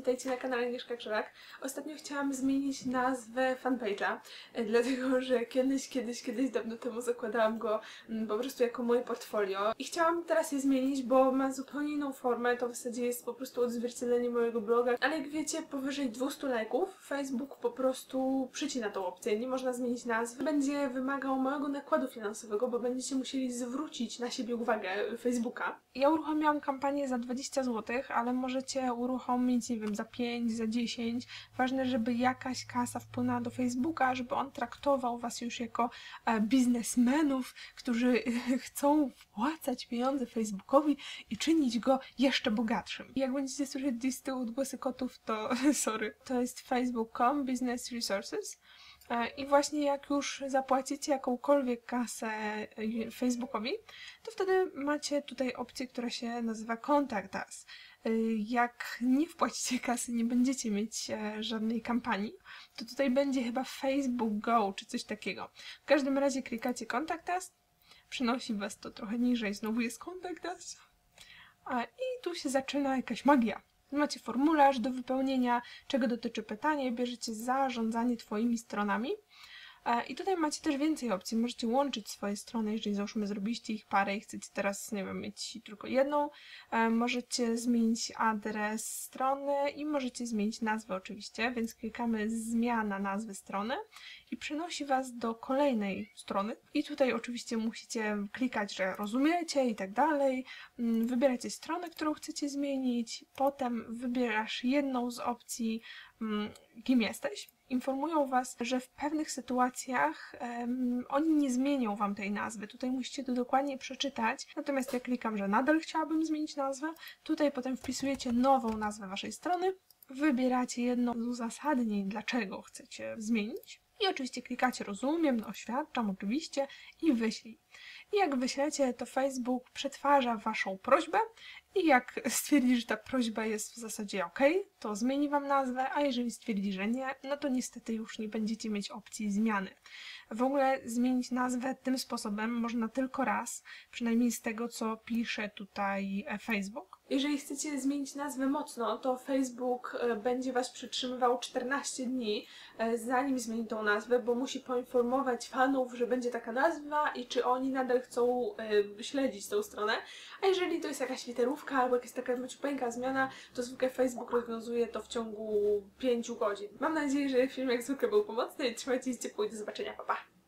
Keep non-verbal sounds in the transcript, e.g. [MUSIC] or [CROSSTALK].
witajcie na kanale Agnieszka Krzewak. Ostatnio chciałam zmienić nazwę fanpage'a, e, dlatego że kiedyś, kiedyś, kiedyś dawno temu zakładałam go mm, po prostu jako moje portfolio i chciałam teraz je zmienić, bo ma zupełnie inną formę, to w zasadzie jest po prostu odzwierciedlenie mojego bloga, ale jak wiecie, powyżej 200 lajków Facebook po prostu przycina tą opcję, nie można zmienić nazwy. Będzie wymagał małego nakładu finansowego, bo będziecie musieli zwrócić na siebie uwagę Facebooka. Ja uruchomiłam kampanię za 20 zł, ale możecie uruchomić, nie wiem, za 5, za 10. Ważne, żeby jakaś kasa wpłynęła do Facebooka, żeby on traktował Was już jako e, biznesmenów, którzy [LAUGHS] chcą wpłacać pieniądze Facebookowi i czynić go jeszcze bogatszym. I jak będziecie słyszeć z tyłu odgłosy kotów, to [LAUGHS] sorry. To jest facebook.com Business Resources. E, I właśnie jak już zapłacicie jakąkolwiek kasę e, Facebookowi, to wtedy macie tutaj opcję, która się nazywa Contact Us. E, jak nie wpłacicie [LAUGHS] kasy, nie będziecie mieć żadnej kampanii, to tutaj będzie chyba Facebook Go czy coś takiego. W każdym razie klikacie Contact Us, przynosi was to trochę niżej, znowu jest Contact Us i tu się zaczyna jakaś magia. Macie formularz do wypełnienia, czego dotyczy pytanie, bierzecie zarządzanie Twoimi stronami. I tutaj macie też więcej opcji. Możecie łączyć swoje strony, jeżeli załóżmy zrobiliście ich parę i chcecie teraz, nie wiem, mieć tylko jedną. E, możecie zmienić adres strony i możecie zmienić nazwę oczywiście, więc klikamy zmiana nazwy strony i przenosi Was do kolejnej strony. I tutaj oczywiście musicie klikać, że rozumiecie i tak dalej. Mm, wybieracie stronę, którą chcecie zmienić, potem wybierasz jedną z opcji, kim jesteś informują Was, że w pewnych sytuacjach um, oni nie zmienią Wam tej nazwy. Tutaj musicie to dokładnie przeczytać. Natomiast ja klikam, że nadal chciałabym zmienić nazwę. Tutaj potem wpisujecie nową nazwę Waszej strony. Wybieracie jedno z uzasadnień, dlaczego chcecie zmienić. I oczywiście klikacie rozumiem, no oświadczam oczywiście i wyślij. I jak wyślecie, to Facebook przetwarza Waszą prośbę i jak [LAUGHS] stwierdzi, że ta prośba jest w zasadzie ok, to zmieni Wam nazwę, a jeżeli stwierdzi, że nie, no to niestety już nie będziecie mieć opcji zmiany. W ogóle zmienić nazwę tym sposobem można tylko raz, przynajmniej z tego, co pisze tutaj e, Facebook. Jeżeli chcecie zmienić nazwę mocno, to Facebook e, będzie Was przytrzymywał 14 dni, e, zanim zmieni tą nazwę, bo musi poinformować fanów, że będzie taka nazwa i czy oni nadal chcą śledzić tą stronę. A jeżeli to jest jakaś literówka albo jakaś taka maciupeńka zmiana, to zwykle Facebook rozwiązuje to w ciągu 5 godzin. Mam nadzieję, że film jak zwykle był pomocny i trzymajcie się ciepło i do zobaczenia, pa pa!